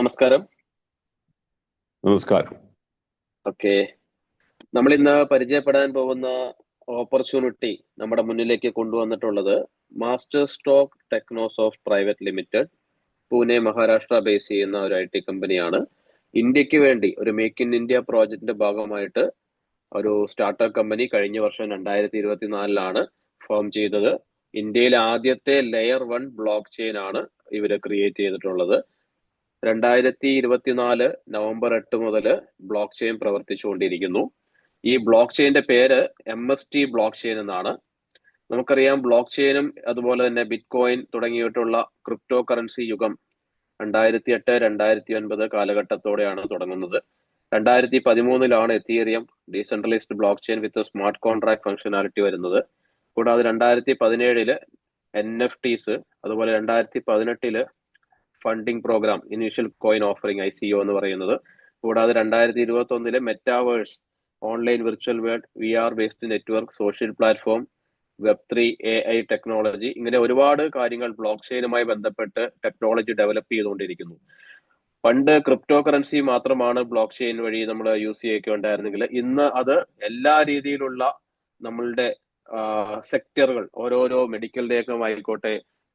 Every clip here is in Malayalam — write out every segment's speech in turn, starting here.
നമസ്കാരം. നമസ്കാരം. ഓക്കെ. നമ്മൾ ഇന്ന് പരിചയപ്പെടാൻ പോകുന്ന ഓപ്പർച്യൂണിറ്റി നമ്മുടെ മുന്നിലേക്ക് കൊണ്ടുവന്നിട്ടുള്ളത് master stock Technosoft private limited Pune Maharashtra base ചെയ്യുന്ന ഒരു ഐ ടി കമ്പനിയാണ് ഇന്ത്യയ്ക്ക് വേണ്ടി ഒരു മേക്ക് ഇൻ ഇന്ത്യ പ്രോജക്റ്റിന്റെ ഭാഗമായിട്ട് ഒരു സ്റ്റാർട്ടപ്പ് കമ്പനി കഴിഞ്ഞ വർഷം രണ്ടായിരത്തി ഇരുപത്തിനാലിലാണ് ഫോം ചെയ്തത്. ഇന്ത്യയിലെ ആദ്യത്തെ ലെയർ വൺ ബ്ലോക്ക് ചെയിൻ ആണ് ഇവർ ക്രിയേറ്റ് ചെയ്തിട്ടുള്ളത്. രണ്ടായിരത്തി ഇരുപത്തിനാല് നവംബർ എട്ട് മുതൽ ബ്ലോക്ക് ചെയിൻ പ്രവർത്തിച്ചുകൊണ്ടിരിക്കുന്നു. ഈ ബ്ലോക്ക് ചെയിന്റെ പേര് M S T blockchain എന്നാണ്. നമുക്കറിയാം ബ്ലോക്ക് ചെയിനും അതുപോലെ തന്നെ ബിറ്റ് കോയിൻ തുടങ്ങിയിട്ടുള്ള ക്രിപ്റ്റോ കറൻസി യുഗം രണ്ടായിരത്തി എട്ട് രണ്ടായിരത്തി ഒൻപത് കാലഘട്ടത്തോടെയാണ് തുടങ്ങുന്നത്. രണ്ടായിരത്തി പതിമൂന്നിലാണ് Ethereum decentralised blockchain with smart contract functionality വരുന്നത്. കൂടാതെ രണ്ടായിരത്തി പതിനേഴിൽ എൻ എഫ് ടീസ് അതുപോലെ രണ്ടായിരത്തി പതിനെട്ടിൽ funding programme initial coin offering I C O എന്ന് പറയുന്നത്. കൂടാതെ രണ്ടായിരത്തി ഇരുപത്തി ഒന്നിലെ metaverse online virtual world V R based network social platform web three A I technology ഇങ്ങനെ ഒരുപാട് കാര്യങ്ങൾ ബ്ലോക്ക് ചെയിനുമായി ബന്ധപ്പെട്ട് ടെക്നോളജി ഡെവലപ്പ് ചെയ്തുകൊണ്ടിരിക്കുന്നു. പണ്ട് ക്രിപ്റ്റോ കറൻസി മാത്രമാണ് ബ്ലോക്ക് ചെയിൻ വഴി നമ്മൾ യൂസ് ചെയ്യൊക്കെ ഉണ്ടായിരുന്നെങ്കിൽ ഇന്ന് അത് എല്ലാ രീതിയിലുള്ള നമ്മളുടെ സെക്ടറുകൾ ഓരോരോ മെഡിക്കൽ രേഖ ആയിക്കോട്ടെ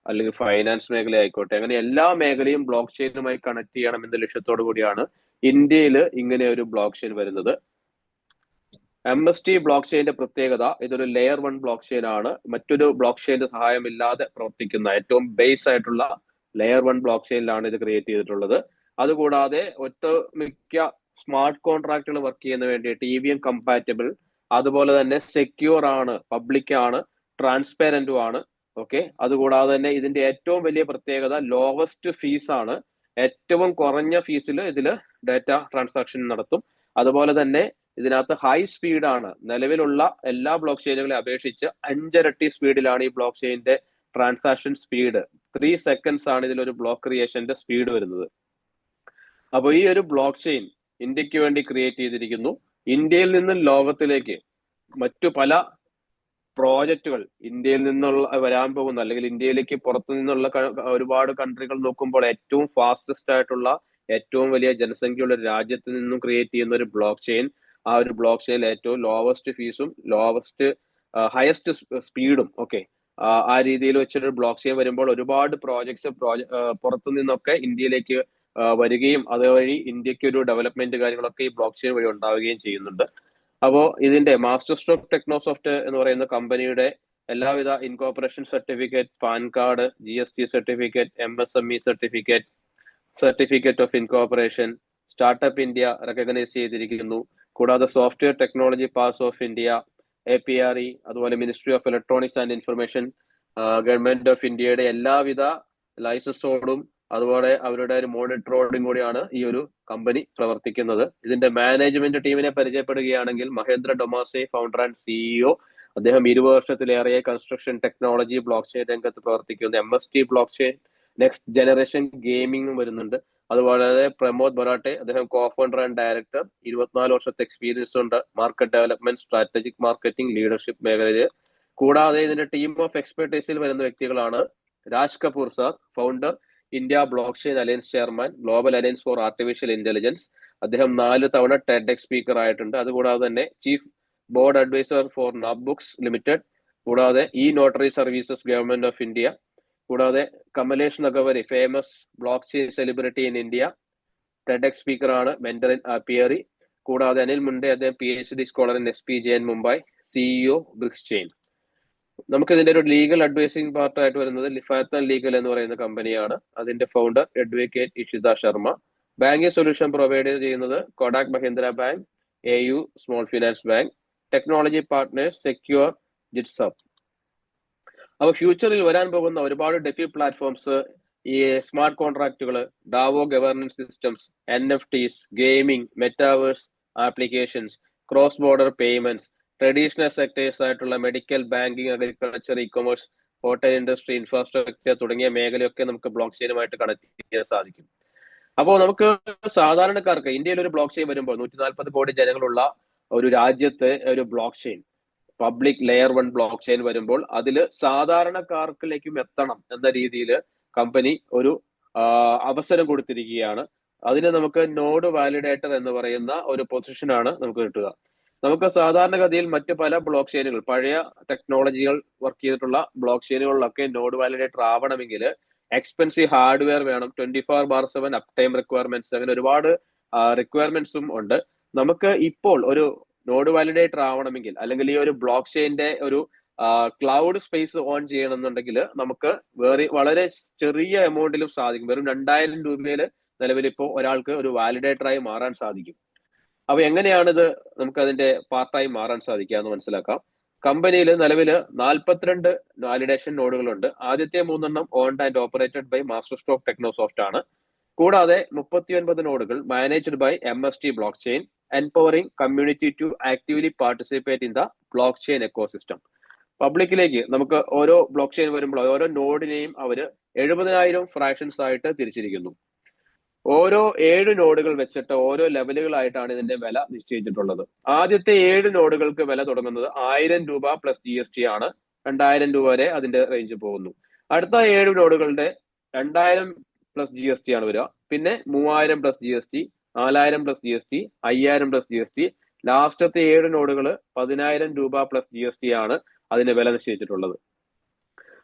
അല്ലെങ്കിൽ ഫൈനാൻസ് മേഖല ആയിക്കോട്ടെ അങ്ങനെ എല്ലാ മേഖലയും ബ്ലോക്ക് ചെയിനുമായി കണക്ട് ചെയ്യണം എന്ന ലക്ഷ്യത്തോടു കൂടിയാണ് ഇന്ത്യയിൽ ഇങ്ങനെ ഒരു ബ്ലോക്ക് ചെയിൻ വരുന്നത്. എം എസ് ടി ബ്ലോക്ക് ചെയിന്റെ പ്രത്യേകത ഇതൊരു ലെയർ വൺ ബ്ലോക്ക് ചെയിൻ ആണ്. മറ്റൊരു ബ്ലോക്ക് ചെയിന്റെ സഹായമില്ലാതെ പ്രവർത്തിക്കുന്ന ഏറ്റവും ബേസ് ആയിട്ടുള്ള ലെയർ വൺ ബ്ലോക്ക് ചെയിനിലാണ് ഇത് ക്രിയേറ്റ് ചെയ്തിട്ടുള്ളത്. അതുകൂടാതെ ഒറ്റ മിക്ക സ്മാർട്ട് കോൺട്രാക്റ്റുകൾ വർക്ക് ചെയ്യുന്ന വേണ്ടി ടി വി എം കമ്പാറ്റബിൾ അതുപോലെ തന്നെ സെക്യൂർ ആണ് പബ്ലിക് ആണ് ട്രാൻസ്പെറന്റും ആണ്. ഓക്കെ അതുകൂടാതെ തന്നെ ഇതിന്റെ ഏറ്റവും വലിയ പ്രത്യേകത ലോവസ്റ്റ് ഫീസ് ആണ്. ഏറ്റവും കുറഞ്ഞ ഫീസിൽ ഇതിൽ ഡാറ്റ ട്രാൻസാക്ഷൻ നടത്തും. അതുപോലെ തന്നെ ഇതിനകത്ത് ഹൈ സ്പീഡാണ് നിലവിലുള്ള എല്ലാ ബ്ലോക്ക് ചെയിനുകളെ അപേക്ഷിച്ച് അഞ്ചരട്ടി സ്പീഡിലാണ് ഈ ബ്ലോക്ക് ചെയിനിന്റെ ട്രാൻസാക്ഷൻ സ്പീഡ് ത്രീ സെക്കൻഡ്സ് ആണ് ഇതിലൊരു ബ്ലോക്ക് ക്രിയേഷന്റെ സ്പീഡ് വരുന്നത്. അപ്പോൾ ഈ ഒരു ബ്ലോക്ക് ചെയിൻ ഇന്ത്യയ്ക്ക് വേണ്ടി ക്രിയേറ്റ് ചെയ്തിരിക്കുന്നു. ഇന്ത്യയിൽ നിന്ന് ലോകത്തിലേക്ക് മറ്റു പല പ്രോജക്റ്റുകൾ ഇന്ത്യയിൽ നിന്നുള്ള വരാൻ പോകുന്ന അല്ലെങ്കിൽ ഇന്ത്യയിലേക്ക് പുറത്തു നിന്നുള്ള ഒരുപാട് കൺട്രികൾ നോക്കുമ്പോൾ ഏറ്റവും ഫാസ്റ്റസ്റ്റ് ആയിട്ടുള്ള ഏറ്റവും വലിയ ജനസംഖ്യയുള്ള രാജ്യത്ത് നിന്നും ക്രിയേറ്റ് ചെയ്യുന്ന ഒരു ബ്ലോക്ക് ചെയിൻ ആ ഒരു ബ്ലോക്ക് ചെയിനിൽ ഏറ്റവും ലോവസ്റ്റ് ഫീസും ലോവസ്റ്റ് ഹയസ്റ്റ് സ്പീഡും ഒക്കെ ആ രീതിയിൽ വെച്ചൊരു ബ്ലോക്ക് ചെയിൻ വരുമ്പോൾ ഒരുപാട് പ്രോജക്ട്സ് പുറത്തു നിന്നൊക്കെ ഇന്ത്യയിലേക്ക് വരികയും അതുവഴി ഇന്ത്യയ്ക്ക് ഒരു ഡെവലപ്മെന്റ് കാര്യങ്ങളൊക്കെ ഈ ബ്ലോക്ക് ചെയിൻ വഴി ഉണ്ടാവുകയും ചെയ്യുന്നുണ്ട്. അപ്പോൾ ഇതിന്റെ മാസ്റ്റർ സ്ട്രോക്ക് ടെക്നോസോഫ്റ്റ് എന്ന് പറയുന്ന കമ്പനിയുടെ എല്ലാവിധ incorporation certificate PAN card G S T certificate M S M E certificate certificate of incorporation startup India recognise ചെയ്തിരിക്കുന്നു. കൂടാതെ software technology parks of India A P R E അതുപോലെ ministry of electronics and information government of ഇന്ത്യയുടെ എല്ലാവിധ ലൈസൻസോടും അതുപോലെ അവരുടെ ഒരു മോണിറ്ററോടും കൂടിയാണ് ഈ ഒരു കമ്പനി പ്രവർത്തിക്കുന്നത്. ഇതിന്റെ മാനേജ്മെന്റ് ടീമിനെ പരിചയപ്പെടുകയാണെങ്കിൽ Mahendra Domase founder and CEO അദ്ദേഹം ഇരുപത് വർഷത്തിലേറെ കൺസ്ട്രക്ഷൻ ടെക്നോളജി ബ്ലോക്ക് ചെയിൻ രംഗത്ത് പ്രവർത്തിക്കുന്നു. M S T blockchain next generation ഗെയിമിംഗും വരുന്നുണ്ട്. അതുപോലെ പ്രമോദ് ബൊറാട്ടെ അദ്ദേഹം കോ ഫൗണ്ടർ ആൻഡ് ഡയറക്ടർ ഇരുപത്തിനാല് വർഷത്തെ എക്സ്പീരിയൻസ് ഉണ്ട്. Market development strategic marketing leadership മേഖലയിൽ. കൂടാതെ ഇതിന്റെ ടീം ഓഫ് എക്സ്പെർട്ടൈസിൽ വരുന്ന വ്യക്തികളാണ്. Raj Kapoor sir founder India blockchain alliance chairman global alliance for artificial intelligence. അദ്ദേഹം നാല് തവണ ടെഡ് എക്സ് സ്പീക്കർ ആയിട്ടുണ്ട്. അതുകൂടാതെ തന്നെ chief board advisor for books limited കൂടാതെ e notary services government of India കൂടാതെ Kamlesh Nagavari famous blockchain celebrity in India TEDx speaker ആണ് മെന്റർ ഇൻ പിയറി കൂടാതെ അനിൽ മുണ്ടെ അദ്ദേഹം P H D scholar in S P J N Mumbai CEO Brix chain. നമുക്ക് ഇതിന്റെ ഒരു ലീഗൽ അഡ്വൈസിംഗ് പാർട്ടായിട്ട് വരുന്നത് ലിഫാത്തൻ ലീഗൽ എന്ന് പറയുന്ന കമ്പനിയാണ് അതിന്റെ founder advocate Ishita Sharma banking solution provide ചെയ്യുന്നത് Kotak Mahindra bank A U small finance bank technology partners secure ജിറ്റ്സപ്പ് അപ്പൊ ഫ്യൂച്ചറിൽ വരാൻ പോകുന്ന ഒരുപാട് ഡെഫി പ്ലാറ്റ്ഫോംസ് ഈ smart കോൺട്രാക്റ്റുകൾ DAO governance systems N F Ts gaming metaverse applications cross border payments traditional sectors ആയിട്ടുള്ള medical banking agriculture e commerce hotel industry infrastructure തുടങ്ങിയ മേഖലയൊക്കെ നമുക്ക് ബ്ലോക്ക് ചെയിനുമായിട്ട് കണക്ട് ചെയ്യാൻ സാധിക്കും. അപ്പോൾ നമുക്ക് സാധാരണക്കാർക്ക് ഇന്ത്യയിൽ ഒരു ബ്ലോക്ക് ചെയിൻ വരുമ്പോൾ നൂറ്റി നാൽപ്പത് കോടി ജനങ്ങളുള്ള ഒരു രാജ്യത്ത് ഒരു blockchain public layer one blockchain വരുമ്പോൾ അതിൽ സാധാരണക്കാർക്കിലേക്കും എത്തണം എന്ന രീതിയിൽ കമ്പനി ഒരു അവസരം കൊടുത്തിരിക്കുകയാണ്. അതിന് നമുക്ക് നോഡ് വാലിഡേറ്റർ എന്ന് പറയുന്ന ഒരു പൊസിഷനാണ് നമുക്ക് കിട്ടുക. നമുക്ക് സാധാരണഗതിയിൽ മറ്റ് പല ബ്ലോക്ക് ചെയിനുകൾ പഴയ ടെക്നോളജികൾ വർക്ക് ചെയ്തിട്ടുള്ള ബ്ലോക്ക് ചെയിനുകളിലൊക്കെ നോഡ് വാലിഡേറ്റർ ആവണമെങ്കിൽ എക്സ്പെൻസീവ് ഹാർഡ്വെയർ വേണം twenty four bar seven uptime requirements അങ്ങനെ ഒരുപാട് റിക്വയർമെന്റ്സും ഉണ്ട്. നമുക്ക് ഇപ്പോൾ ഒരു നോഡ് വാലിഡേറ്റർ ആവണമെങ്കിൽ അല്ലെങ്കിൽ ഈ ഒരു ബ്ലോക്ക് ചെയിന്റെ ഒരു ക്ലൗഡ് സ്പേസ് ഓൺ ചെയ്യണമെന്നുണ്ടെങ്കിൽ നമുക്ക് വേറെ വളരെ ചെറിയ എമൗണ്ടിലും സാധിക്കും. വെറും രണ്ടായിരം രൂപയിൽ നിലവിൽ ഇപ്പോൾ ഒരാൾക്ക് ഒരു വാലിഡേറ്ററായി മാറാൻ സാധിക്കും. അപ്പൊ എങ്ങനെയാണിത് ഇത് നമുക്ക് അതിന്റെ പാർട്ടായി മാറാൻ സാധിക്കുക എന്ന് മനസ്സിലാക്കാം. കമ്പനിയിൽ നിലവിൽ നാൽപ്പത്തിരണ്ട് വാലിഡേഷൻ നോഡുകളുണ്ട്. ആദ്യത്തെ മൂന്നെണ്ണം owned and operated by master stock Technosoft ആണ്. കൂടാതെ മുപ്പത്തിയൊൻപത് നോഡുകൾ managed by M S T blockchain empowering community to actively participate in the blockchain ecosystem പബ്ലിക്കിലേക്ക് നമുക്ക് ഓരോ ബ്ലോക്ക് ചെയിൻ വരുമ്പോൾ ഓരോ നോഡിനെയും അവർ എഴുപതിനായിരം ഫ്രാക്ഷൻസ് ആയിട്ട് തിരിച്ചിരിക്കുന്നു. ഓരോ ഏഴ് നോഡുകൾ വെച്ചിട്ട് ഓരോ ലെവലുകളായിട്ടാണ് ഇതിന്റെ വില നിശ്ചയിച്ചിട്ടുള്ളത്. ആദ്യത്തെ ഏഴ് നോഡുകൾക്ക് വില തുടങ്ങുന്നത് ആയിരം രൂപ പ്ലസ് ജി എസ് ടി ആണ്. രണ്ടായിരം രൂപ വരെ അതിന്റെ റേഞ്ച് പോകുന്നു. അടുത്ത ഏഴ് നോഡുകളുടെ രണ്ടായിരം പ്ലസ് ജി എസ് ടി ആണ് വരിക. പിന്നെ മൂവായിരം പ്ലസ് ജി എസ് ടി നാലായിരം പ്ലസ് ജി എസ് ടി അയ്യായിരം പ്ലസ് ജി എസ് ടി ലാസ്റ്റത്തെ ഏഴ് നോഡുകൾ പതിനായിരം രൂപ പ്ലസ് ജി എസ് ടി ആണ് അതിന്റെ വില നിശ്ചയിച്ചിട്ടുള്ളത്.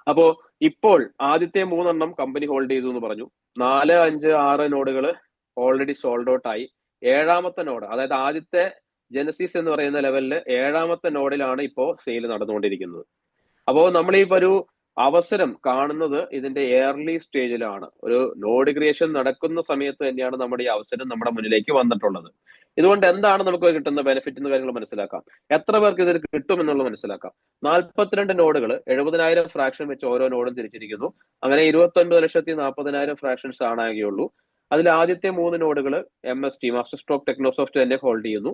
അപ്പോ ഇപ്പോൾ ആദ്യത്തെ മൂന്നെണ്ണം കമ്പനി ഹോൾഡ് ചെയ്തു എന്ന് പറഞ്ഞു. നാല് അഞ്ച് ആറ് നോഡുകൾ ഓൾറെഡി സോൾഡ് ഔട്ട് ആയി. ഏഴാമത്തെ നോഡ് അതായത് ആദ്യത്തെ ജനസിസ് എന്ന് പറയുന്ന ലെവലിൽ ഏഴാമത്തെ നോഡിലാണ് ഇപ്പോൾ സെയിൽ നടന്നുകൊണ്ടിരിക്കുന്നത്. അപ്പോൾ നമ്മൾ ഒരു അവസരം കാണുന്നത് ഇതിന്റെ ഏർലി സ്റ്റേജിലാണ് ഒരു നോഡ് ക്രിയേഷൻ നടക്കുന്ന സമയത്ത് തന്നെയാണ് നമ്മുടെ ഈ അവസരം നമ്മുടെ മുന്നിലേക്ക് വന്നിട്ടുള്ളത്. ഇതുകൊണ്ട് എന്താണ് നമുക്ക് കിട്ടുന്ന ബെനിഫിറ്റ് എന്ന് കാര്യങ്ങൾ മനസ്സിലാക്കാം. എത്ര പേർക്ക് ഇതിൽ കിട്ടും എന്നുള്ളത് മനസ്സിലാക്കാം. നാൽപ്പത്തിരണ്ട് നോഡുകൾ എഴുപതിനായിരം ഫ്രാക്ഷൻ വെച്ച് ഓരോ നോഡും തിരിച്ചിരിക്കുന്നു. അങ്ങനെ ഇരുപത്തി ഒൻപത് ലക്ഷത്തി നാൽപ്പതിനായിരം ഫ്രാക്ഷൻസ് ആണാകുകയുള്ളൂ അതിൽ ആദ്യത്തെ മൂന്ന് നോഡുകൾ M S T master stock Technosoft തന്നെ ഹോൾഡ് ചെയ്യുന്നു.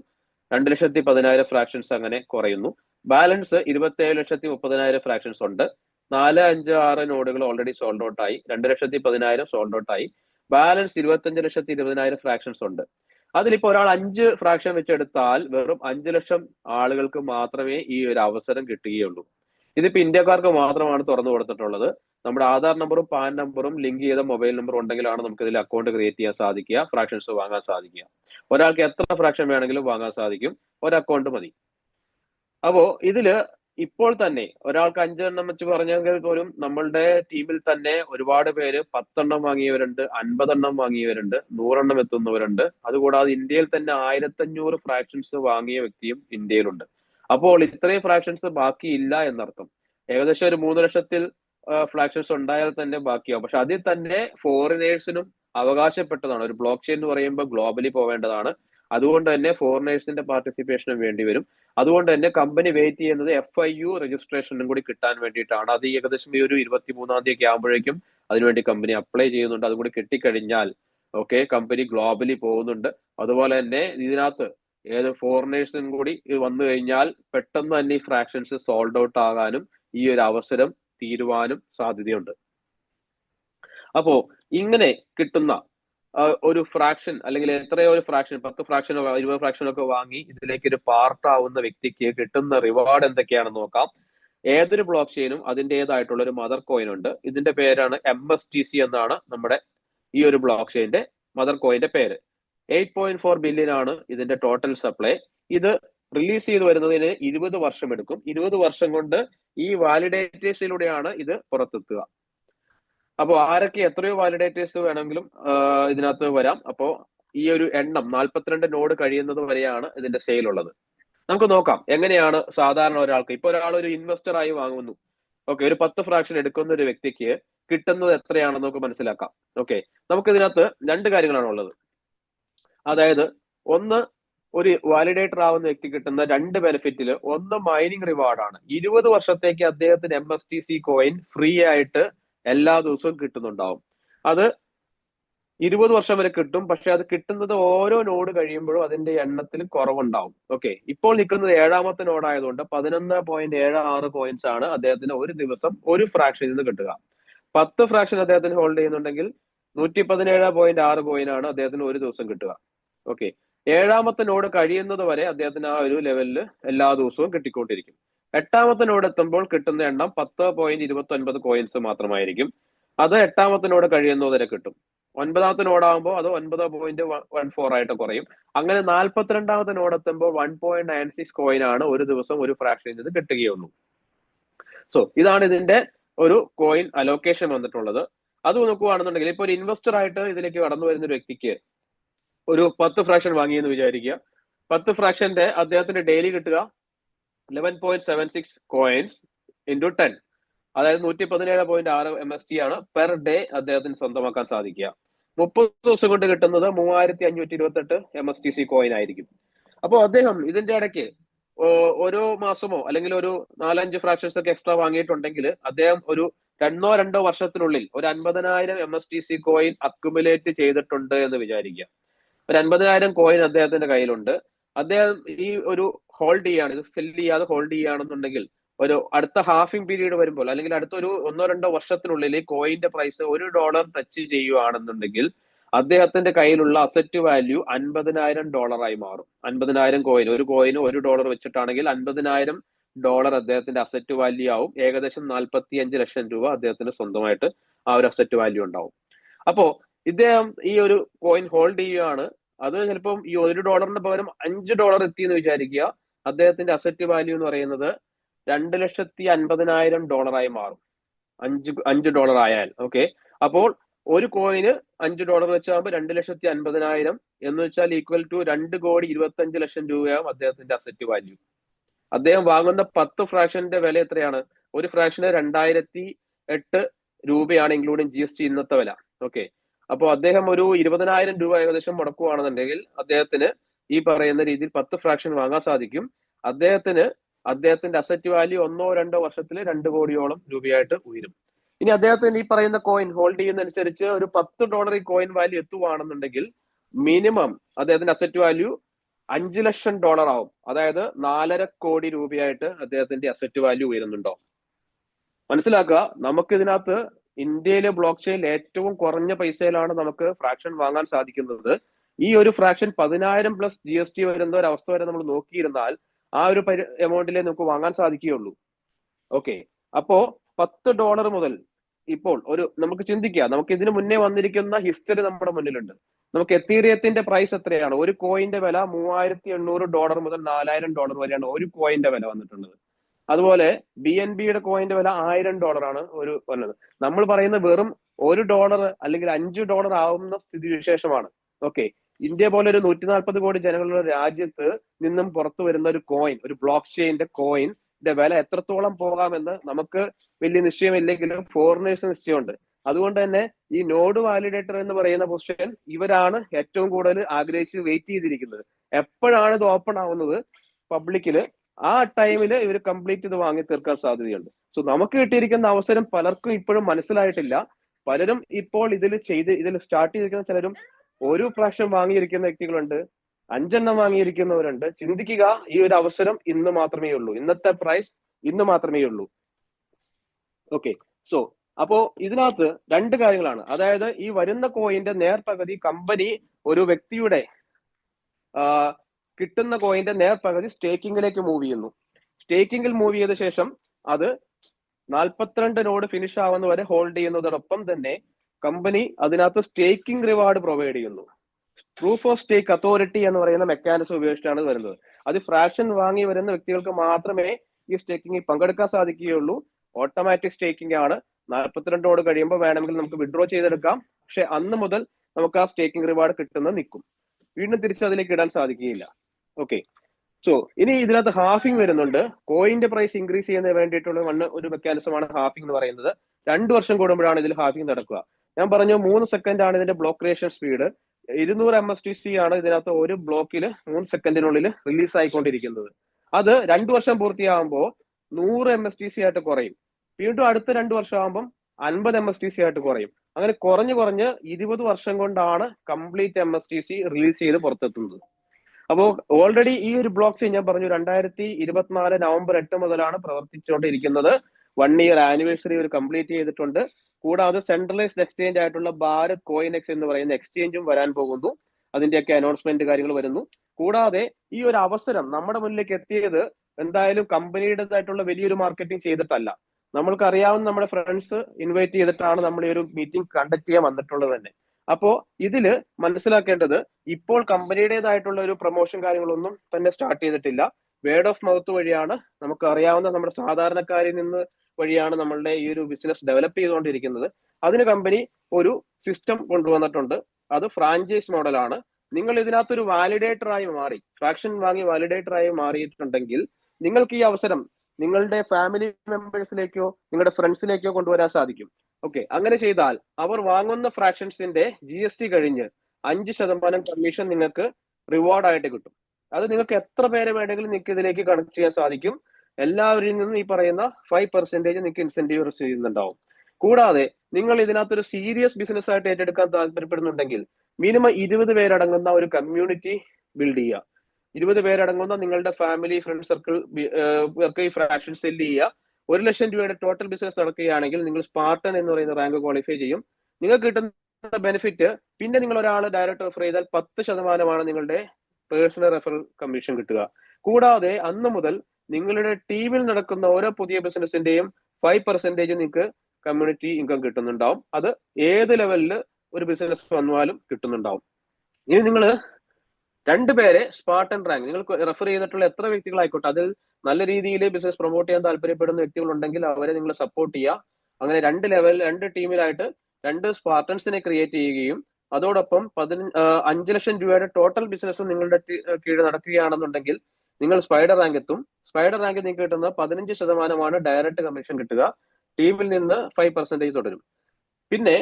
രണ്ട് ലക്ഷത്തി പതിനായിരം ഫ്രാക്ഷൻസ് അങ്ങനെ കുറയുന്നു. ബാലൻസ് ഇരുപത്തി ഏഴ് ലക്ഷത്തി മുപ്പതിനായിരം ഫ്രാക്ഷൻസ് ഉണ്ട്. നാല് അഞ്ച് ആറ് നോഡുകൾ ഓൾറെഡി സോൾഡ് ഔട്ട് ആയി. രണ്ട് ലക്ഷത്തി പതിനായിരം സോൾഡ് ഔട്ട് ആയി. ബാലൻസ് ഇരുപത്തഞ്ച് ലക്ഷത്തി ഇരുപതിനായിരം ഫ്രാക്ഷൻസ് ഉണ്ട്. അതിലിപ്പോ ഒരാൾ അഞ്ച് ഫ്രാക്ഷൻ വെച്ചെടുത്താൽ വെറും അഞ്ച് ലക്ഷം ആളുകൾക്ക് മാത്രമേ ഈ ഒരു അവസരം കിട്ടുകയുള്ളൂ. ഇതിപ്പോ ഇന്ത്യക്കാർക്ക് മാത്രമാണ് തുറന്നു കൊടുത്തിട്ടുള്ളത്. നമ്മുടെ ആധാർ നമ്പറും പാൻ നമ്പറും ലിങ്ക് ചെയ്ത മൊബൈൽ നമ്പറും ഉണ്ടെങ്കിലാണ് നമുക്ക് ഇതിൽ അക്കൗണ്ട് ക്രിയേറ്റ് ചെയ്യാൻ സാധിക്കുക ഫ്രാക്ഷൻസ് വാങ്ങാൻ സാധിക്കുക. ഒരാൾക്ക് എത്ര ഫ്രാക്ഷൻ വേണമെങ്കിലും വാങ്ങാൻ സാധിക്കും. ഒരു അക്കൗണ്ട് മതി. അപ്പോ ഇതിൽ ഇപ്പോൾ തന്നെ ഒരാൾക്ക് അഞ്ചെണ്ണം വെച്ച് പറഞ്ഞെങ്കിൽ പോലും നമ്മളുടെ ടീമിൽ തന്നെ ഒരുപാട് പേര് പത്തെണ്ണം വാങ്ങിയവരുണ്ട് അൻപതെണ്ണം വാങ്ങിയവരുണ്ട് നൂറെണ്ണം എത്തുന്നവരുണ്ട്. അതുകൂടാതെ ഇന്ത്യയിൽ തന്നെ ആയിരത്തഞ്ഞൂറ് ഫ്രാക്ഷൻസ് വാങ്ങിയ വ്യക്തിയും ഇന്ത്യയിലുണ്ട്. അപ്പോൾ ഇത്രയും ഫ്രാക്ഷൻസ് ബാക്കിയില്ല എന്നർത്ഥം. ഏകദേശം ഒരു മൂന്ന് ലക്ഷത്തിൽ ഫ്രാക്ഷൻസ് ഉണ്ടായാൽ തന്നെ ബാക്കിയാവും. പക്ഷെ അതിൽ തന്നെ ഫോറിനേഴ്സിനും അവകാശപ്പെട്ടതാണ്. ഒരു ബ്ലോക്ക് ചെയിൻ എന്ന് പറയുമ്പോൾ ഗ്ലോബലി പോവേണ്ടതാണ്. അതുകൊണ്ട് തന്നെ ഫോറിനേഴ്സിന്റെ പാർട്ടിസിപ്പേഷനും വേണ്ടി വരും. അതുകൊണ്ട് തന്നെ കമ്പനി വെയിറ്റ് ചെയ്യുന്നത് എഫ് ഐ യു രജിസ്ട്രേഷനും കൂടി കിട്ടാൻ വേണ്ടിയിട്ടാണ്. അത് ഏകദേശം ഈ ഒരു ഇരുപത്തി മൂന്നാം തീയതി ഒക്കെ ആകുമ്പോഴേക്കും അതിനുവേണ്ടി കമ്പനി അപ്ലൈ ചെയ്യുന്നുണ്ട്. അതുകൂടി കിട്ടിക്കഴിഞ്ഞാൽ ഓക്കെ കമ്പനി ഗ്ലോബലി പോകുന്നുണ്ട്. അതുപോലെ തന്നെ ഇതിനകത്ത് ഏത് ഫോറിനേഴ്സിനും കൂടി വന്നു കഴിഞ്ഞാൽ പെട്ടെന്ന് തന്നെ ഈ ഫ്രാക്ഷൻസ് സോൾഡ് ഔട്ട് ആകാനും ഈ ഒരു അവസരം തീരുവാനും സാധ്യതയുണ്ട്. അപ്പോ ഇങ്ങനെ കിട്ടുന്ന ഒരു ഫ്രാക്ഷൻ അല്ലെങ്കിൽ എത്രയോ ഒരു ഫ്രാക്ഷൻ പത്ത് ഫ്രാക്ഷനോ ഇരുപത് ഫ്രാക്ഷനോ ഒക്കെ വാങ്ങി ഇതിലേക്ക് ഒരു പാർട്ട് ആവുന്ന വ്യക്തിക്ക് കിട്ടുന്ന റിവാർഡ് എന്തൊക്കെയാണെന്ന് നോക്കാം. ഏതൊരു ബ്ലോക്ക് ചെയിനും അതിന്റെതായിട്ടുള്ള ഒരു മദർ കോയിൻ ഉണ്ട്. ഇതിന്റെ പേരാണ് എം എസ് ടി സി എന്നാണ് നമ്മുടെ ഈ ഒരു ബ്ലോക്ക് ചെയിന്റെ മദർ കോയിന്റെ പേര്. എയ്റ്റ് പോയിന്റ് ഫോർ ബില്യൺ ആണ് ഇതിന്റെ ടോട്ടൽ സപ്ലൈ ഇത് റിലീസ് ചെയ്ത് വരുന്നതിന് ഇരുപത് വർഷം എടുക്കും. ഇരുപത് വർഷം കൊണ്ട് ഈ വാലിഡേറ്റേഴ്സിലൂടെയാണ് ഇത് പുറത്തെത്തുക. അപ്പോൾ ആരൊക്കെ എത്രയോ വാലിഡേറ്റേഴ്സ് വേണമെങ്കിലും ഇതിനകത്ത് വരാം. അപ്പോൾ ഈ ഒരു എണ്ണം നാൽപ്പത്തിരണ്ട് നോഡ് കഴിയുന്നത് വരെയാണ് ഇതിന്റെ സെയിൽ ഉള്ളത്. നമുക്ക് നോക്കാം എങ്ങനെയാണ് സാധാരണ ഒരാൾക്ക് ഇപ്പൊ ഒരാൾ ഒരു ഇൻവെസ്റ്റർ ആയി വാങ്ങുന്നു. ഓക്കെ ഒരു പത്ത് ഫ്രാക്ഷൻ എടുക്കുന്ന ഒരു വ്യക്തിക്ക് കിട്ടുന്നത് എത്രയാണെന്ന് നമുക്ക് മനസ്സിലാക്കാം. ഓക്കെ നമുക്ക് ഇതിനകത്ത് രണ്ട് കാര്യങ്ങളാണ് ഉള്ളത്. അതായത് ഒന്ന് ഒരു വാലിഡേറ്റർ ആവുന്ന വ്യക്തി കിട്ടുന്ന രണ്ട് ബെനിഫിറ്റിൽ ഒന്ന് മൈനിങ് റിവാർഡാണ് ഇരുപത് വർഷത്തേക്ക് അദ്ദേഹത്തിന് M S T C coin free ആയിട്ട് എല്ലാ ദിവസവും കിട്ടുന്നുണ്ടാവും. അത് ഇരുപത് വർഷം വരെ കിട്ടും. പക്ഷെ അത് കിട്ടുന്നത് ഓരോ നോഡ് കഴിയുമ്പോഴും അതിന്റെ എണ്ണത്തിൽ കുറവുണ്ടാവും. ഓക്കെ. ഇപ്പോൾ നിൽക്കുന്നത് ഏഴാമത്തെ നോഡ് ആയതുകൊണ്ട് പതിനൊന്ന് പോയിന്റ് ഏഴ് ആറ് കോയിൻസ് ആണ് അദ്ദേഹത്തിന് ഒരു ദിവസം ഒരു ഫ്രാക്ഷനിൽ നിന്ന് കിട്ടുക. പത്ത് ഫ്രാക്ഷൻ അദ്ദേഹത്തിന് ഹോൾഡ് ചെയ്യുന്നുണ്ടെങ്കിൽ നൂറ്റി പതിനേഴ് പോയിന്റ് ആറ് കോയിൻ ആണ് അദ്ദേഹത്തിന് ഒരു ദിവസം കിട്ടുക. ഓക്കെ. ഏഴാമത്തെ നോഡ് കഴിയുന്നത് വരെ അദ്ദേഹത്തിന് ആ ഒരു ലെവലിൽ എല്ലാ ദിവസവും കിട്ടിക്കൊണ്ടിരിക്കും. എട്ടാമത്തെ നോഡ് എത്തുമ്പോൾ കിട്ടുന്ന എണ്ണം പത്ത് പോയിന്റ് ഇരുപത്തി ഒൻപത് കോയിൻസ് മാത്രമായിരിക്കും. അത് എട്ടാമത്തെ നോഡ് കഴിയുന്നത് വരെ കിട്ടും. ഒൻപതാമത്തെ നോഡാകുമ്പോൾ അത് ഒൻപത് പോയിന്റ് വൺ ഫോർ ആയിട്ട് കുറയും. അങ്ങനെ നാൽപ്പത്തിരണ്ടാമത്തെ നോഡ് എത്തുമ്പോൾ one point nine six coin ആണ് ഒരു ദിവസം ഒരു ഫ്രാക്ഷനിൽ നിന്ന് കിട്ടുകയുള്ളൂ. സോ ഇതാണ് ഇതിന്റെ ഒരു കോയിൻ അലോക്കേഷൻ വന്നിട്ടുള്ളത്. അത് നോക്കുകയാണെന്നുണ്ടെങ്കിൽ ഇപ്പൊ ഒരു ഇൻവെസ്റ്റർ ആയിട്ട് ഇതിലേക്ക് കടന്നു വരുന്ന ഒരു വ്യക്തിക്ക് ഒരു പത്ത് ഫ്രാക്ഷൻ വാങ്ങിയെന്ന് വിചാരിക്കുക. പത്ത് ഫ്രാക്ഷന്റെ അദ്ദേഹത്തിന് ഡെയിലി കിട്ടുക. Eleven point seven six coins into ten അതായത് നൂറ്റി പതിനേഴ് പോയിന്റ് ആറ് എം എസ് ടി ആണ് പെർ ഡേ അദ്ദേഹത്തിന് സ്വന്തമാക്കാൻ സാധിക്കുക. മുപ്പത് ദിവസം കൊണ്ട് കിട്ടുന്നത് മൂവായിരത്തി അഞ്ഞൂറ്റി ഇരുപത്തി എട്ട് M S T C coin ആയിരിക്കും. അപ്പോൾ അദ്ദേഹം ഇതിന്റെ ഇടയ്ക്ക് ഓരോ മാസമോ അല്ലെങ്കിൽ ഒരു നാലഞ്ച് ഫ്രാക്ഷൻസ് ഒക്കെ എക്സ്ട്രാ വാങ്ങിയിട്ടുണ്ടെങ്കിൽ അദ്ദേഹം ഒരു രണ്ടോ രണ്ടോ വർഷത്തിനുള്ളിൽ ഒരു അൻപതിനായിരം M S T C coin accumulate ചെയ്തിട്ടുണ്ട് എന്ന് വിചാരിക്കുക. ഒരു അൻപതിനായിരം കോയിൻ അദ്ദേഹത്തിന്റെ കയ്യിലുണ്ട്. അദ്ദേഹം ഈ ഒരു ഹോൾഡ് ചെയ്യാണ് ഇത് സെൽ ചെയ്യാതെ ഹോൾഡ് ചെയ്യുകയാണെന്നുണ്ടെങ്കിൽ ഒരു അടുത്ത ഹാഫിംഗ് പീരീഡ് വരുമ്പോൾ അല്ലെങ്കിൽ അടുത്ത ഒരു ഒന്നോ രണ്ടോ വർഷത്തിനുള്ളിൽ കോയിന്റെ പ്രൈസ് ഒരു ഡോളർ ടച്ച് ചെയ്യുകയാണെന്നുണ്ടെങ്കിൽ അദ്ദേഹത്തിന്റെ കയ്യിലുള്ള അസറ്റ് വാല്യൂ അൻപതിനായിരം ഡോളറായി മാറും. അൻപതിനായിരം കോയിൻ ഒരു കോയിന് ഒരു ഡോളർ വെച്ചിട്ടാണെങ്കിൽ അൻപതിനായിരം ഡോളർ അദ്ദേഹത്തിന്റെ അസറ്റ് വാല്യൂ ആവും. ഏകദേശം നാൽപ്പത്തി അഞ്ച് ലക്ഷം രൂപ അദ്ദേഹത്തിന് സ്വന്തമായിട്ട് ആ ഒരു അസറ്റ് വാല്യൂ ഉണ്ടാവും. അപ്പോ ഇദ്ദേഹം ഈ ഒരു കോയിൻ ഹോൾഡ് ചെയ്യുകയാണ്. അത് ചിലപ്പം ഈ ഒരു ഡോളറിന് പകരം അഞ്ച് ഡോളർ എത്തി എന്ന് വിചാരിക്കുക. അദ്ദേഹത്തിന്റെ അസറ്റ് വാല്യൂ എന്ന് പറയുന്നത് രണ്ട് ലക്ഷത്തി അൻപതിനായിരം ഡോളറായി മാറും. അഞ്ച് അഞ്ച് ഡോളർ ആയാൽ. ഓക്കെ അപ്പോൾ ഒരു കോയിന് അഞ്ച് ഡോളർ വെച്ചാകുമ്പോൾ രണ്ട് ലക്ഷത്തി അൻപതിനായിരം എന്ന് വെച്ചാൽ ഈക്വൽ ടു രണ്ട് കോടി ഇരുപത്തി അഞ്ച് ലക്ഷം രൂപയാവും അദ്ദേഹത്തിന്റെ അസറ്റ് വാല്യൂ അദ്ദേഹം വാങ്ങുന്ന പത്ത് ഫ്രാക്ഷന്റെ വില എത്രയാണ്? ഒരു ഫ്രാക്ഷന് രണ്ടായിരത്തി എട്ട് രൂപയാണ് ഇൻക്ലൂഡിങ് ജി എസ് ടി ഇന്നത്തെ വില. ഓക്കെ അപ്പോൾ അദ്ദേഹം ഒരു ഇരുപതിനായിരം രൂപ ഏകദേശം മുടക്കുകയാണെന്നുണ്ടെങ്കിൽ അദ്ദേഹത്തിന് ഈ പറയുന്ന രീതിയിൽ പത്ത് ഫ്രാക്ഷൻ വാങ്ങാൻ സാധിക്കും. അദ്ദേഹത്തിന് അദ്ദേഹത്തിന്റെ അസറ്റ് വാല്യൂ ഒന്നോ രണ്ടോ വർഷത്തിൽ രണ്ട് കോടിയോളം രൂപയായിട്ട് ഉയരും. ഇനി അദ്ദേഹത്തിന് ഈ പറയുന്ന കോയിൻ ഹോൾഡ് ചെയ്യുന്നതനുസരിച്ച് ഒരു പത്ത് ഡോളർ ഈ കോയിൻ വാല്യൂ എത്തുവാണെന്നുണ്ടെങ്കിൽ മിനിമം അദ്ദേഹത്തിന്റെ അസറ്റ് വാല്യൂ അഞ്ച് ലക്ഷം ഡോളർ ആവും. അതായത് നാലര കോടി രൂപയായിട്ട് അദ്ദേഹത്തിന്റെ അസറ്റ് വാല്യൂ ഉയരുന്നുണ്ടോ? മനസ്സിലാക്കുക നമുക്ക് ഇതിനകത്ത് ഇന്ത്യയിലെ ബ്ലോക്ക് ചെയിനിൽ ഏറ്റവും കുറഞ്ഞ പൈസയിലാണ് നമുക്ക് ഫ്രാക്ഷൻ വാങ്ങാൻ സാധിക്കുന്നത്. ഈ ഒരു ഫ്രാക്ഷൻ പതിനായിരം പ്ലസ് ജി എസ് ടി വരുന്ന ഒരു അവസ്ഥ വരെ നമ്മൾ നോക്കിയിരുന്നാൽ ആ ഒരു എമൗണ്ടിലേ നമുക്ക് വാങ്ങാൻ സാധിക്കുകയുള്ളൂ. ഓക്കെ അപ്പോ പത്ത് ഡോളർ മുതൽ ഇപ്പോൾ ഒരു നമുക്ക് ചിന്തിക്കാം നമുക്ക് ഇതിനു മുന്നേ വന്നിരിക്കുന്ന ഹിസ്റ്ററി നമ്മുടെ മുന്നിലുണ്ട്. നമുക്ക് എത്തീരിയത്തിന്റെ പ്രൈസ് എത്രയാണ്? ഒരു കോയിന്റെ വില മൂവായിരത്തി എണ്ണൂറ് ഡോളർ മുതൽ നാലായിരം ഡോളർ വരെയാണ് ഒരു കോയിന്റെ വില വന്നിട്ടുള്ളത്. അതുപോലെ ബി എൻ ബിയുടെ കോയിന്റെ വില ആയിരം ഡോളറാണ് ഒരു വന്നത്. നമ്മൾ പറയുന്ന വെറും ഒരു ഡോളർ അല്ലെങ്കിൽ അഞ്ച് ഡോളർ ആവുന്ന സ്ഥിതി വിശേഷമാണ് ഓക്കെ ഇന്ത്യ പോലെ ഒരു നൂറ്റി നാൽപ്പത് കോടി ജനങ്ങളുള്ള രാജ്യത്ത് നിന്നും പുറത്തു വരുന്ന ഒരു കോയിൻ ഒരു ബ്ലോക്ക് ചെയിന്റെ കോയിൻ വില എത്രത്തോളം പോകാമെന്ന് നമുക്ക് വലിയ നിശ്ചയമില്ലെങ്കിലും ഫോറിനേഴ്സ് നിശ്ചയമുണ്ട്. അതുകൊണ്ട് തന്നെ ഈ നോഡ് വാലിഡേറ്റർ എന്ന് പറയുന്ന പൊസിഷൻ ഇവരാണ് ഏറ്റവും കൂടുതൽ ആഗ്രഹിച്ച് വെയിറ്റ് ചെയ്തിരിക്കുന്നത്. എപ്പോഴാണ് ഇത് ഓപ്പൺ ആവുന്നത്? പബ്ലിക്കിൽ ആ ടൈമിൽ ഇവർ കംപ്ലീറ്റ് ഇത് വാങ്ങി തീർക്കാൻ സാധ്യതയുണ്ട്. സോ നമുക്ക് കിട്ടിയിരിക്കുന്ന അവസരം പലർക്കും ഇപ്പോഴും മനസ്സിലായിട്ടില്ല. പലരും ഇപ്പോൾ ഇതിൽ ചെയ്ത് ഇതിൽ സ്റ്റാർട്ട് ചെയ്തിരിക്കുന്ന ചിലരും ഒരു പ്രാവശ്യം വാങ്ങിയിരിക്കുന്ന വ്യക്തികളുണ്ട് അഞ്ചെണ്ണം വാങ്ങിയിരിക്കുന്നവരുണ്ട്. ചിന്തിക്കുക ഈ ഒരു അവസരം ഇന്ന് മാത്രമേ ഉള്ളൂ. ഇന്നത്തെ പ്രൈസ് ഇന്ന് മാത്രമേ ഉള്ളൂ. ഓക്കെ സോ അപ്പോ ഇതിനകത്ത് രണ്ട് കാര്യങ്ങളാണ്. അതായത് ഈ വരുന്ന കോയിന്റെ നേർപകുതി കമ്പനി ഒരു വ്യക്തിയുടെ കിട്ടുന്ന കോയിന്റെ നേർപകുതി സ്റ്റേക്കിംഗിലേക്ക് മൂവ് ചെയ്യുന്നു. സ്റ്റേക്കിംഗിൽ മൂവ് ചെയ്ത ശേഷം അത് നാൽപ്പത്തിരണ്ട് നോഡ് ഫിനിഷ് ആവുന്ന വരെ ഹോൾഡ് ചെയ്യുന്നതോടൊപ്പം തന്നെ കമ്പനി അതിനകത്ത് സ്റ്റേക്കിംഗ് റിവാർഡ് പ്രൊവൈഡ് ചെയ്യുന്നു. പ്രൂഫ് ഓഫ് സ്റ്റേക്ക് അതോറിറ്റി എന്ന് പറയുന്ന മെക്കാനിസം ഉപയോഗിച്ചിട്ടാണ് വരുന്നത്. അത് ഫ്രാക്ഷൻ വാങ്ങി വരുന്ന വ്യക്തികൾക്ക് മാത്രമേ ഈ സ്റ്റേക്കിംഗിൽ പങ്കെടുക്കാൻ സാധിക്കുകയുള്ളൂ. ഓട്ടോമാറ്റിക് സ്റ്റേക്കിംഗ് ആണ്. നാൽപ്പത്തിരണ്ടോട് കഴിയുമ്പോൾ വേണമെങ്കിൽ നമുക്ക് വിഡ്രോ ചെയ്തെടുക്കാം. പക്ഷെ അന്ന് മുതൽ നമുക്ക് ആ സ്റ്റേക്കിംഗ് റിവാർഡ് കിട്ടുന്നത് നിൽക്കും. വീണ്ടും തിരിച്ച് അതിലേക്ക് ഇടാൻ സാധിക്കുകയില്ല. ഓക്കെ സോ ഇനി ഇതിനകത്ത് ഹാഫിംഗ് വരുന്നുണ്ട്. കോയിന്റെ പ്രൈസ് ഇൻക്രീസ് ചെയ്യുന്നതിന് വേണ്ടിയിട്ടുള്ള വണ്ണ് ഒരു മെക്കാനിസമാണ് ഹാഫിംഗ് എന്ന് പറയുന്നത്. രണ്ടു വർഷം കൂടുമ്പോഴാണ് ഇതിൽ ഹാഫിംഗ് നടക്കുക. ഞാൻ പറഞ്ഞു മൂന്ന് സെക്കൻഡ് ആണ് ഇതിന്റെ ബ്ലോക്ക് ക്രിയേഷൻ സ്പീഡ് ഇരുന്നൂറ് എം എസ് ടി സി ആണ് ഇതിനകത്ത് ഒരു ബ്ലോക്കിൽ മൂന്ന് സെക്കൻഡിനുള്ളിൽ റിലീസ് ആയിക്കൊണ്ടിരിക്കുന്നത്. അത് രണ്ടു വർഷം പൂർത്തിയാകുമ്പോൾ നൂറ് എം എസ് ടി സി ആയിട്ട് കുറയും. വീണ്ടും അടുത്ത രണ്ടു വർഷം ആകുമ്പോൾ അൻപത് എം എസ് ടി സി ആയിട്ട് കുറയും. അങ്ങനെ കുറഞ്ഞു കുറഞ്ഞ് ഇരുപത് വർഷം കൊണ്ടാണ് complete M S T C release ചെയ്ത് പുറത്തെത്തുന്നത്. അപ്പോൾ ഓൾറെഡി ഈ ഒരു ബ്ലോക്ക് ചെയിൻ ഞാൻ പറഞ്ഞു രണ്ടായിരത്തി ഇരുപത്തിനാല് നവംബർ എട്ട് മുതലാണ് പ്രവർത്തിച്ചുകൊണ്ടിരിക്കുന്നത്. വൺ ഇയർ ആനിവേഴ്സറി ഒരു കംപ്ലീറ്റ് ചെയ്തിട്ടുണ്ട്. കൂടാതെ സെൻട്രലൈസ്ഡ് എക്സ്ചേഞ്ച് ആയിട്ടുള്ള ഭാരത് കോയിനെക്സ് എന്ന് പറയുന്ന എക്സ്ചേഞ്ചും വരാൻ പോകുന്നു. അതിന്റെയൊക്കെ അനൗൺസ്മെന്റ് കാര്യങ്ങൾ വരുന്നു. കൂടാതെ ഈ ഒരു അവസരം നമ്മുടെ മുന്നിലേക്ക് എത്തിയത് എന്തായാലും കമ്പനിയുടേതായിട്ടുള്ള വലിയൊരു മാർക്കറ്റിംഗ് ചെയ്തിട്ടല്ല. നമ്മൾക്ക് അറിയാവുന്ന നമ്മുടെ ഫ്രണ്ട്സ് ഇൻവൈറ്റ് ചെയ്തിട്ടാണ് നമ്മൾ ഈ ഒരു മീറ്റിംഗ് കണ്ടക്ട് ചെയ്യാൻ വന്നിട്ടുള്ളത് തന്നെ. അപ്പോ ഇതിൽ മനസ്സിലാക്കേണ്ടത് ഇപ്പോൾ കമ്പനിയുടേതായിട്ടുള്ള ഒരു പ്രൊമോഷൻ കാര്യങ്ങളൊന്നും തന്നെ സ്റ്റാർട്ട് ചെയ്തിട്ടില്ല. വേർഡ് ഓഫ് മൗത്ത് വഴിയാണ് നമുക്ക് അറിയാവുന്ന നമ്മുടെ സാധാരണക്കാരിൽ നിന്ന് വഴിയാണ് നമ്മളുടെ ഈ ഒരു ബിസിനസ് ഡെവലപ്പ് ചെയ്തുകൊണ്ടിരിക്കുന്നത്. അതിന് കമ്പനി ഒരു സിസ്റ്റം കൊണ്ടുവന്നിട്ടുണ്ട്. അത് ഫ്രാഞ്ചൈസ് മോഡലാണ് നിങ്ങൾ ഇതിനകത്തൊരു വാലിഡേറ്റർ ആയി മാറി ഫ്രാക്ഷൻ വാങ്ങി വാലിഡേറ്ററായി മാറിയിട്ടുണ്ടെങ്കിൽ നിങ്ങൾക്ക് ഈ അവസരം നിങ്ങളുടെ ഫാമിലി മെമ്പേഴ്സിലേക്കോ നിങ്ങളുടെ ഫ്രണ്ട്സിലേക്കോ കൊണ്ടുവരാൻ സാധിക്കും. ഓക്കെ അങ്ങനെ ചെയ്താൽ അവർ വാങ്ങുന്ന ഫ്രാക്ഷൻസിന്റെ ജി എസ് ടി കഴിഞ്ഞ് അഞ്ച് ശതമാനം കമ്മീഷൻ നിങ്ങൾക്ക് റിവാർഡ് ആയിട്ട് കിട്ടും. അത് നിങ്ങൾക്ക് എത്ര പേരെ വേണമെങ്കിലും നിങ്ങൾക്ക് ഇതിലേക്ക് കണക്ട് ചെയ്യാൻ സാധിക്കും. എല്ലാവരിൽ നിന്നും ഈ പറയുന്ന ഫൈവ് പെർസെന്റേജ് നിങ്ങൾക്ക് ഇൻസെന്റീവ് റിസീവ് ചെയ്യുന്നുണ്ടാവും. കൂടാതെ നിങ്ങൾ ഇതിനകത്തൊരു സീരിയസ് ബിസിനസ് ആയിട്ട് ഏറ്റെടുക്കാൻ താല്പര്യപ്പെടുന്നുണ്ടെങ്കിൽ മിനിമം ഇരുപത് പേരടങ്ങുന്ന ഒരു കമ്മ്യൂണിറ്റി ബിൽഡ് ചെയ്യുക. ഇരുപത് പേരടങ്ങുന്ന നിങ്ങളുടെ ഫാമിലി ഫ്രണ്ട് സർക്കിൾ ഈ ഫ്രാക്ഷൻ സെല്ല് ചെയ്യുക. ഒരു ലക്ഷം രൂപയുടെ ടോട്ടൽ ബിസിനസ് നടക്കുകയാണെങ്കിൽ നിങ്ങൾ സ്പാർട്ടൻ എന്ന് പറയുന്ന റാങ്ക് ക്വാളിഫൈ ചെയ്യും. നിങ്ങൾക്ക് കിട്ടുന്ന ബെനിഫിറ്റ് പിന്നെ നിങ്ങൾ ഒരാൾ ഡയറക്റ്റ് റെഫർ ചെയ്താൽ പത്ത് ശതമാനമാണ് നിങ്ങളുടെ പേഴ്സണൽ റെഫറൽ കമ്മീഷൻ കിട്ടുക. കൂടാതെ അന്ന് മുതൽ നിങ്ങളുടെ ടീമിൽ നടക്കുന്ന ഓരോ പുതിയ ബിസിനസിന്റെയും ഫൈവ് പെർസെന്റേജ് നിങ്ങൾക്ക് കമ്മ്യൂണിറ്റി ഇൻകം കിട്ടുന്നുണ്ടാവും. അത് ഏത് ലെവലിൽ ഒരു ബിസിനസ് വന്നാലും കിട്ടുന്നുണ്ടാവും. ഇനി നിങ്ങൾ രണ്ടുപേരെ സ്പാർട്ടൻ റാങ്ക് നിങ്ങൾ റെഫർ ചെയ്തിട്ടുള്ള എത്ര വ്യക്തികളായിക്കോട്ടെ അതിൽ നല്ല രീതിയിൽ ബിസിനസ് പ്രൊമോട്ട് ചെയ്യാൻ താല്പര്യപ്പെടുന്ന വ്യക്തികളുണ്ടെങ്കിൽ അവരെ നിങ്ങൾ സപ്പോർട്ട് ചെയ്യുക. അങ്ങനെ രണ്ട് ലെവൽ രണ്ട് ടീമിലായിട്ട് രണ്ട് സ്പാർട്ടൻസിനെ ക്രിയേറ്റ് ചെയ്യുകയും അതോടൊപ്പം പതിനഞ്ച് അഞ്ച് ലക്ഷം രൂപയുടെ ടോട്ടൽ ബിസിനസ്സും നിങ്ങളുടെ കീഴിൽ നടക്കുകയാണെന്നുണ്ടെങ്കിൽ നിങ്ങൾ സ്പൈഡർ റാങ്ക് എത്തും. സ്പൈഡർ റാങ്കിൽ നിങ്ങൾക്ക് കിട്ടുന്ന പതിനഞ്ച് ശതമാനമാണ് ഡയറക്റ്റ് കമ്മീഷൻ കിട്ടുക. ടീമിൽ നിന്ന് ഫൈവ് പെർസെന്റേജ് തുടരും. പിന്നെ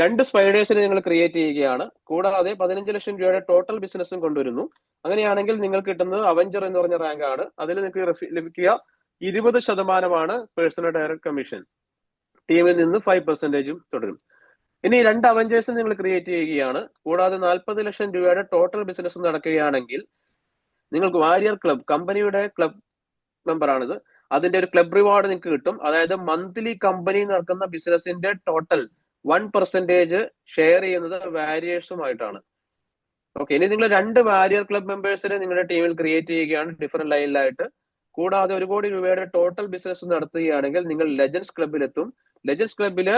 രണ്ട് സ്പൈഡേഴ്സിനെ നിങ്ങൾ ക്രിയേറ്റ് ചെയ്യുകയാണ്. കൂടാതെ പതിനഞ്ച് ലക്ഷം രൂപയുടെ ടോട്ടൽ ബിസിനസ്സും കൊണ്ടുവരുന്നു. അങ്ങനെയാണെങ്കിൽ നിങ്ങൾക്ക് കിട്ടുന്നത് അവഞ്ചർ എന്ന് പറഞ്ഞ റാങ്ക് ആണ്. അതിൽ നിങ്ങൾക്ക് ലഭിക്കുക ഇരുപത് ശതമാനമാണ് പേഴ്സണൽ ഡയറക്ട് കമ്മീഷൻ ടീമിൽ നിന്ന് ഫൈവ് പെർസെന്റേജും തുടരും. ഇനി രണ്ട് അവഞ്ചേഴ്സ് നിങ്ങൾ ക്രിയേറ്റ് ചെയ്യുകയാണ്. കൂടാതെ നാൽപ്പത് ലക്ഷം രൂപയുടെ ടോട്ടൽ ബിസിനസ് നടക്കുകയാണെങ്കിൽ നിങ്ങൾക്ക് വാരിയർ ക്ലബ് കമ്പനിയുടെ ക്ലബ് മെമ്പറാണിത് അതിന്റെ ഒരു ക്ലബ് റിവാർഡ് നിങ്ങൾക്ക് കിട്ടും. അതായത് മന്ത്ലി കമ്പനി നടക്കുന്ന ബിസിനസിന്റെ ടോട്ടൽ വൺ പെർസെന്റേജ് ഷെയർ ചെയ്യുന്നത് വാരിയേഴ്സുമായിട്ടാണ്. ഓക്കെ ഇനി നിങ്ങൾ രണ്ട് വാരിയർ ക്ലബ് മെമ്പേഴ്സിനെ നിങ്ങളുടെ ടീമിൽ ക്രിയേറ്റ് ചെയ്യുകയാണ് ഡിഫറെന്റ് ലൈനിലായിട്ട്. കൂടാതെ ഒരു കോടി രൂപയുടെ ടോട്ടൽ ബിസിനസ് നടത്തുകയാണെങ്കിൽ നിങ്ങൾ ലെജൻസ് ക്ലബിലെത്തും ലെജൻസ് ക്ലബിൽ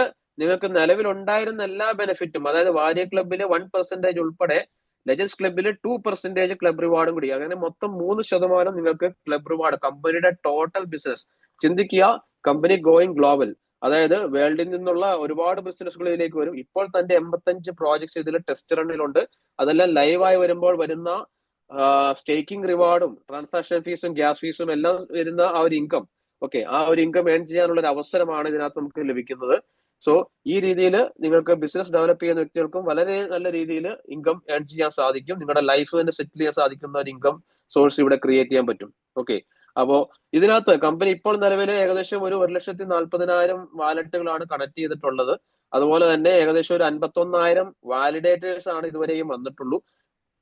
നിങ്ങൾക്ക് നിലവിൽ ഉണ്ടായിരുന്ന എല്ലാ ബെനിഫിറ്റും അതായത് വാരിയർ ക്ലബിൽ വൺ പെർസെന്റേജ് ഉൾപ്പെടെ ലെജൻസ് ക്ലബിൽ ടു പെർസെന്റേജ് ക്ലബ് റിവാർഡും കൂടി. അങ്ങനെ മൊത്തം മൂന്ന് ശതമാനം നിങ്ങൾക്ക് ക്ലബ് റിവാർഡ് കമ്പനിയുടെ ടോട്ടൽ ബിസിനസ്. ചിന്തിക്കുക കമ്പനി ഗോയിങ് ഗ്ലോബൽ. അതായത് വേൾഡിൽ നിന്നുള്ള ഒരുപാട് ബിസിനസ്സുകൾ ഇതിലേക്ക് വരും. ഇപ്പോൾ തന്റെ എൺപത്തഞ്ച് പ്രോജക്ട്സ് ഇതിൽ ടെസ്റ്റ് റണ്ണിലുണ്ട് അതെല്ലാം ലൈവായി വരുമ്പോൾ വരുന്ന സ്റ്റേക്കിംഗ് റിവാർഡും ട്രാൻസാക്ഷൻ ഫീസും ഗ്യാസ് ഫീസും എല്ലാം വരുന്ന ആ ഒരു ഇൻകം ഓക്കെ ആ ഒരു ഇൻകം ഏൺ ചെയ്യാനുള്ള ഒരു അവസരമാണ് ഇതിനകത്ത് നമുക്ക് ലഭിക്കുന്നത്. സോ ഈ രീതിയിൽ നിങ്ങൾക്ക് ബിസിനസ് ഡെവലപ്പ് ചെയ്യുന്ന വ്യക്തികൾക്കും വളരെ നല്ല രീതിയിൽ ഇൻകം ഏൺ ചെയ്യാൻ സാധിക്കും. നിങ്ങളുടെ ലൈഫ് തന്നെ സെറ്റിൽ ചെയ്യാൻ സാധിക്കുന്ന ഒരു ഇൻകം സോഴ്സ് ഇവിടെ ക്രിയേറ്റ് ചെയ്യാൻ പറ്റും. ഓക്കെ അപ്പോ ഇതിനകത്ത് കമ്പനി ഇപ്പോൾ നിലവിൽ ഏകദേശം ഒരു ഒരു ലക്ഷത്തി നാൽപ്പതിനായിരം വാലറ്റുകളാണ് കണക്ട് ചെയ്തിട്ടുള്ളത്. അതുപോലെ തന്നെ ഏകദേശം ഒരു അൻപത്തൊന്നായിരം വാലിഡേറ്റേഴ്സ് ആണ് ഇതുവരെയും വന്നിട്ടുള്ളൂ.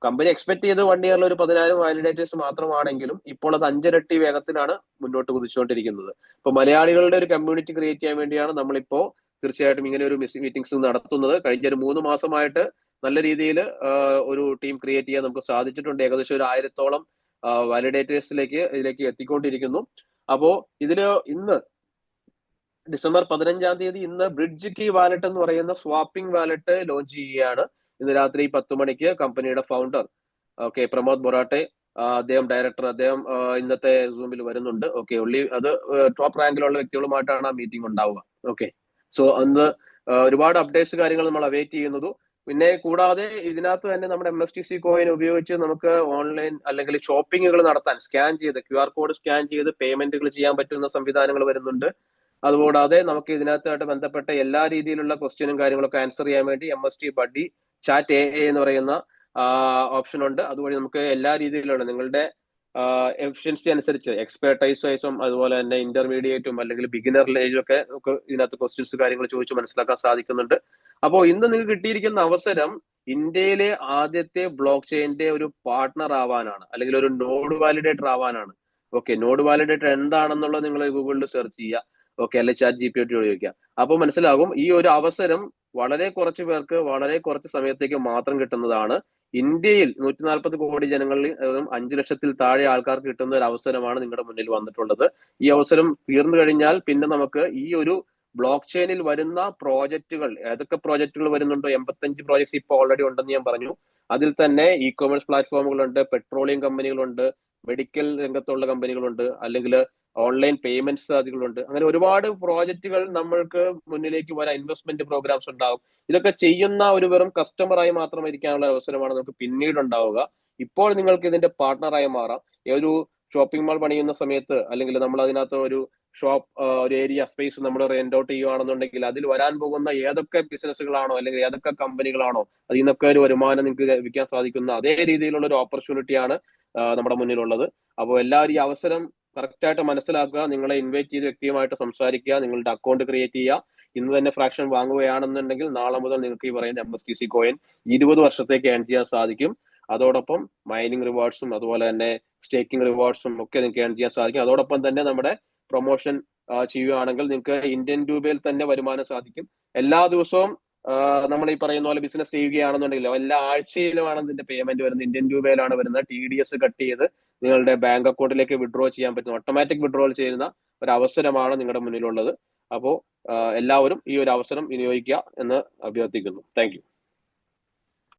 കമ്പനി എക്സ്പെക്ട് ചെയ്ത് വൺ ഇയറിൽ ഒരു പതിനായിരം വാലിഡേറ്റേഴ്സ് മാത്രമാണെങ്കിലും ഇപ്പോൾ അത് അഞ്ചിരട്ടി വേഗത്തിലാണ് മുന്നോട്ട് കുതിച്ചുകൊണ്ടിരിക്കുന്നത്. ഇപ്പൊ മലയാളികളുടെ ഒരു കമ്മ്യൂണിറ്റി ക്രിയേറ്റ് ചെയ്യാൻ വേണ്ടിയാണ് നമ്മളിപ്പോ തീർച്ചയായിട്ടും ഇങ്ങനെ ഒരു മീറ്റിംഗ്സ് നടത്തുന്നത്. കഴിഞ്ഞ ഒരു മൂന്ന് മാസമായിട്ട് നല്ല രീതിയിൽ ഒരു ടീം ക്രിയേറ്റ് ചെയ്യാൻ നമുക്ക് സാധിച്ചിട്ടുണ്ട്. ഏകദേശം ഒരു ആയിരത്തോളം വാലിഡേറ്റേഴ്സിലേക്ക് ഇതിലേക്ക് എത്തിക്കൊണ്ടിരിക്കുന്നു. അപ്പോ ഇതിൽ ഇന്ന് ഡിസംബർ പതിനഞ്ചാം തീയതി ഇന്ന് ബ്രിഡ്ജ് കീ വാലറ്റ് എന്ന് പറയുന്ന സ്വാപ്പിംഗ് വാലറ്റ് ലോഞ്ച് ചെയ്യുകയാണ്. ഇന്ന് രാത്രി പത്ത് മണിക്ക് കമ്പനിയുടെ ഫൗണ്ടർ ഓക്കെ പ്രമോദ് ബൊറാട്ടെ അദ്ദേഹം ഡയറക്ടർ അദ്ദേഹം ഇന്നത്തെ സൂമിൽ വരുന്നുണ്ട്. ഓക്കെ ഉള്ളി അത് ടോപ്പ് റാങ്കിലുള്ള വ്യക്തികളുമായിട്ടാണ് ആ മീറ്റിംഗ് ഉണ്ടാവുക. ഓക്കെ സോ അന്ന് ഒരുപാട് അപ്ഡേറ്റ്സ് കാര്യങ്ങൾ നമ്മൾ അവൈറ്റ് ചെയ്യുന്നതും പിന്നെ കൂടാതെ ഇതിനകത്ത് തന്നെ നമ്മുടെ M S T C coin ഉപയോഗിച്ച് നമുക്ക് ഓൺലൈൻ അല്ലെങ്കിൽ ഷോപ്പിങ്ങുകൾ നടത്താൻ സ്കാൻ ചെയ്ത് ക്യു ആർ കോഡ് സ്കാൻ ചെയ്ത് പേയ്മെന്റുകൾ ചെയ്യാൻ പറ്റുന്ന സംവിധാനങ്ങൾ വരുന്നുണ്ട്. അതുകൂടാതെ നമുക്ക് ഇതിനകത്തായിട്ട് ബന്ധപ്പെട്ട എല്ലാ രീതിയിലുള്ള ക്വസ്റ്റ്യനും കാര്യങ്ങളൊക്കെ ആൻസർ ചെയ്യാൻ വേണ്ടി M S T buddy chat A എന്ന് പറയുന്ന ഓപ്ഷൻ ഉണ്ട്. അതുവഴി നമുക്ക് എല്ലാ രീതിയിലുള്ള നിങ്ങളുടെ എഫിഷ്യൻസി അനുസരിച്ച് എക്സ്പെർട്ടൈസ് വൈസും അതുപോലെ തന്നെ ഇന്റർമീഡിയറ്റും അല്ലെങ്കിൽ ബിഗിനർ ലേജും ഒക്കെ ഇതിനകത്ത് ക്വസ്റ്റ്യൻസ് കാര്യങ്ങൾ ചോദിച്ച് മനസ്സിലാക്കാൻ സാധിക്കുന്നുണ്ട്. അപ്പോൾ ഇന്ന് നിങ്ങൾക്ക് കിട്ടിയിരിക്കുന്ന അവസരം ഇന്ത്യയിലെ ആദ്യത്തെ ബ്ലോക്ക് ചെയിന്റെ ഒരു പാർട്ട്ണർ ആവാനാണ് അല്ലെങ്കിൽ ഒരു നോഡ് വാലിഡേറ്റർ ആവാനാണ്. ഓക്കെ നോഡ് വാലിഡേറ്റർ എന്താണെന്നുള്ളത് നിങ്ങൾ ഗൂഗിളിൽ സെർച്ച് ചെയ്യുക. ഓക്കെ അല്ലെ ചാറ്റ് ജി പി ടി ചോദിക്കുക. അപ്പോൾ മനസ്സിലാകും ഈ ഒരു അവസരം വളരെ കുറച്ച് പേർക്ക് വളരെ കുറച്ച് സമയത്തേക്ക് മാത്രം കിട്ടുന്നതാണ്. ഇന്ത്യയിൽ നൂറ്റി നാൽപ്പത് കോടി ജനങ്ങളിൽ അഞ്ചു ലക്ഷത്തിൽ താഴെ ആൾക്കാർക്ക് കിട്ടുന്ന ഒരു അവസരമാണ് നിങ്ങളുടെ മുന്നിൽ വന്നിട്ടുള്ളത്. ഈ അവസരം തീർന്നു കഴിഞ്ഞാൽ പിന്നെ നമുക്ക് ഈ ഒരു ബ്ലോക്ക് ചെയിനിൽ വരുന്ന പ്രോജക്റ്റുകൾ ഏതൊക്കെ പ്രോജക്റ്റുകൾ വരുന്നുണ്ടോ? എൺപത്തഞ്ച് പ്രോജക്ട്സ് ഇപ്പോൾ ഓൾറെഡി ഉണ്ടെന്ന് ഞാൻ പറഞ്ഞു. അതിൽ തന്നെ ഇ കൊമേഴ്സ് പ്ലാറ്റ്ഫോമുകളുണ്ട് പെട്രോളിയം കമ്പനികളുണ്ട് മെഡിക്കൽ രംഗത്തുള്ള കമ്പനികളുണ്ട് അല്ലെങ്കിൽ ഓൺലൈൻ പേയ്മെന്റ് സാധ്യതകളുണ്ട്. അങ്ങനെ ഒരുപാട് പ്രോജക്റ്റുകൾ നമ്മൾക്ക് മുന്നിലേക്ക് വരാൻ ഇൻവെസ്റ്റ്മെന്റ് പ്രോഗ്രാംസ് ഉണ്ടാകും. ഇതൊക്കെ ചെയ്യുന്ന ഒരു വെറും കസ്റ്റമറായി മാത്രം ഇരിക്കാനുള്ള അവസരമാണ് നമുക്ക് പിന്നീട് ഉണ്ടാവുക. ഇപ്പോൾ നിങ്ങൾക്ക് ഇതിന്റെ പാർട്ണറായി മാറാം. ഒരു ഷോപ്പിംഗ് മാൾ പണിയുന്ന സമയത്ത് അല്ലെങ്കിൽ നമ്മൾ അതിനകത്ത് ഒരു ഷോപ്പ് ഒരു ഏരിയ സ്പേസ് നമ്മൾ റെന്റ് ഔട്ട് ചെയ്യുകയാണെന്നുണ്ടെങ്കിൽ അതിൽ വരാൻ പോകുന്ന ഏതൊക്കെ ബിസിനസ്സുകളാണോ അല്ലെങ്കിൽ ഏതൊക്കെ കമ്പനികളാണോ അതിൽ നിന്നൊക്കെ ഒരു വരുമാനം നിങ്ങൾക്ക് ലഭിക്കാൻ സാധിക്കുന്ന അതേ രീതിയിലുള്ള ഒരു ഓപ്പർച്യൂണിറ്റിയാണ് നമ്മുടെ മുന്നിലുള്ളത്. അപ്പോൾ എല്ലാവരും ഈ അവസരം കറക്റ്റായിട്ട് മനസ്സിലാക്കുക നിങ്ങളെ ഇൻവൈറ്റ് ചെയ്ത വ്യക്തിയുമായിട്ട് സംസാരിക്കുക നിങ്ങളുടെ അക്കൗണ്ട് ക്രിയേറ്റ് ചെയ്യുക. ഇന്ന് തന്നെ ഫ്രാക്ഷൻ വാങ്ങുകയാണെന്നുണ്ടെങ്കിൽ നാളെ മുതൽ നിങ്ങൾക്ക് ഈ പറയുന്ന M S T C coin ഇരുപത് വർഷത്തേക്ക് ഏൺ ചെയ്യാൻ സാധിക്കും. അതോടൊപ്പം മൈനിങ് റിവാർഡ്സും അതുപോലെ തന്നെ സ്റ്റേക്കിംഗ് റിവാർഡ്സും ഒക്കെ നിങ്ങൾക്ക് ഏൺ ചെയ്യാൻ സാധിക്കും. അതോടൊപ്പം തന്നെ നമ്മുടെ പ്രൊമോഷൻ ചെയ്യുകയാണെങ്കിൽ നിങ്ങൾക്ക് ഇന്ത്യൻ രൂപയിൽ തന്നെ വരുമാനം സാധിക്കും. എല്ലാ ദിവസവും നമ്മൾ ഈ പറയുന്ന പോലെ ബിസിനസ് ചെയ്യുകയാണെന്നുണ്ടെങ്കിൽ എല്ലാ ആഴ്ചയിലുമാണ് ഇതിന്റെ പേയ്മെന്റ് വരുന്നത്. ഇന്ത്യൻ രൂപയിലാണ് വരുന്നത്. ടി ഡി എസ് കട്ട് ചെയ്ത് നിങ്ങളുടെ ബാങ്ക് അക്കൗണ്ടിലേക്ക് വിഡ്രോ ചെയ്യാൻ പറ്റുന്ന ഓട്ടോമാറ്റിക് വിഡ്രോൾ ചെയ്യുന്ന ഒരു അവസരമാണ് നിങ്ങളുടെ മുന്നിലുള്ളത്. അപ്പോൾ എല്ലാവരും ഈ ഒരു അവസരം വിനിയോഗിക്കുക എന്ന് അഭ്യർത്ഥിക്കുന്നു. താങ്ക്